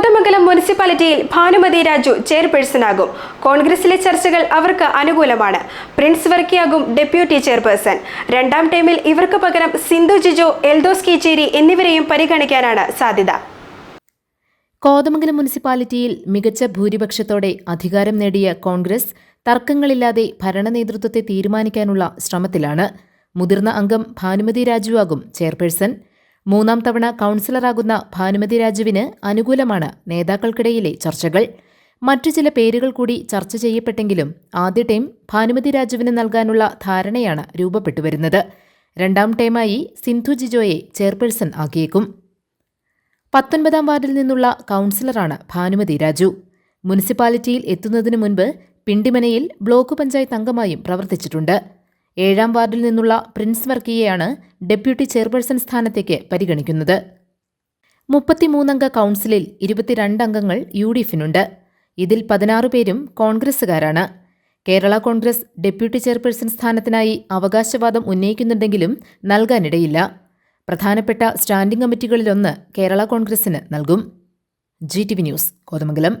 കോതമംഗലം മുനിസിപ്പാലിറ്റിയിൽ ഭാനുമതി രാജു ചെയർപേഴ്സണാകും. കോൺഗ്രസിലെ ചർച്ചകൾ അവർക്ക് അനുകൂലമാണ്. പ്രിൻസ് വർക്കിയാകും ഡെപ്യൂട്ടി ചെയർപേഴ്സൺ. രണ്ടാം ടൈമിൽ ഇവർക്ക് പകരം സിന്ധു ജിജോ എൽദോസ് കീച്ചേരി എന്നിവരെയും പരിഗണിക്കാനാണ് സാധ്യത. കോതമംഗലം മുനിസിപ്പാലിറ്റിയിൽ മികച്ച ഭൂരിപക്ഷത്തോടെ അധികാരം നേടിയ കോൺഗ്രസ് തർക്കങ്ങളില്ലാതെ ഭരണ നേതൃത്വത്തെ തീരുമാനിക്കാനുള്ള ശ്രമത്തിലാണ്. മുതിർന്ന അംഗം ഭാനുമതി രാജുവാകും ചെയർപേഴ്സൺ. മൂന്നാം തവണ കൗൺസിലറാകുന്ന ഭാനുമതി രാജുവിന് അനുകൂലമാണ് നേതാക്കൾക്കിടയിലെ ചർച്ചകൾ. മറ്റു ചില പേരുകൾ കൂടി ചർച്ച ചെയ്യപ്പെട്ടെങ്കിലും ആദ്യ ടൈം ഭാനുമതി രാജുവിന് നൽകാനുള്ള ധാരണയാണ് രൂപപ്പെട്ടുവരുന്നത് രണ്ടാം ടൈമായി സിന്ധു ജിജോയെ ചെയർപേഴ്സൺ ആക്കിയേക്കും. പത്തൊൻപതാം വാർഡിൽ നിന്നുള്ള കൗൺസിലറാണ് ഭാനുമതി രാജു. മുനിസിപ്പാലിറ്റിയിൽ എത്തുന്നതിനു മുൻപ് പിണ്ടിമനയിൽ ബ്ലോക്ക് പഞ്ചായത്ത് അംഗമായും പ്രവർത്തിച്ചിട്ടുണ്ട്. ഏഴാം വാർഡിൽ നിന്നുള്ള പ്രിൻസ് വർക്കിയെയാണ് ഡെപ്യൂട്ടി ചെയർപേഴ്സൺ സ്ഥാനത്തേക്ക് പരിഗണിക്കുന്നത്. മുപ്പത്തിമൂന്നംഗ കൗൺസിലിൽ ഇരുപത്തിരണ്ട് അംഗങ്ങൾ യു ഡി എഫിനുണ്ട്. ഇതിൽ പതിനാറ് പേരും കോൺഗ്രസുകാരാണ് കേരള കോൺഗ്രസ് ഡെപ്യൂട്ടി ചെയർപേഴ്സൺ സ്ഥാനത്തിനായി അവകാശവാദം ഉന്നയിക്കുന്നുണ്ടെങ്കിലും നൽകാനിടയില്ല. പ്രധാനപ്പെട്ട സ്റ്റാൻഡിംഗ് കമ്മിറ്റികളിലൊന്ന് കേരള കോൺഗ്രസിന് നൽകും. G T V news Kothamangalam.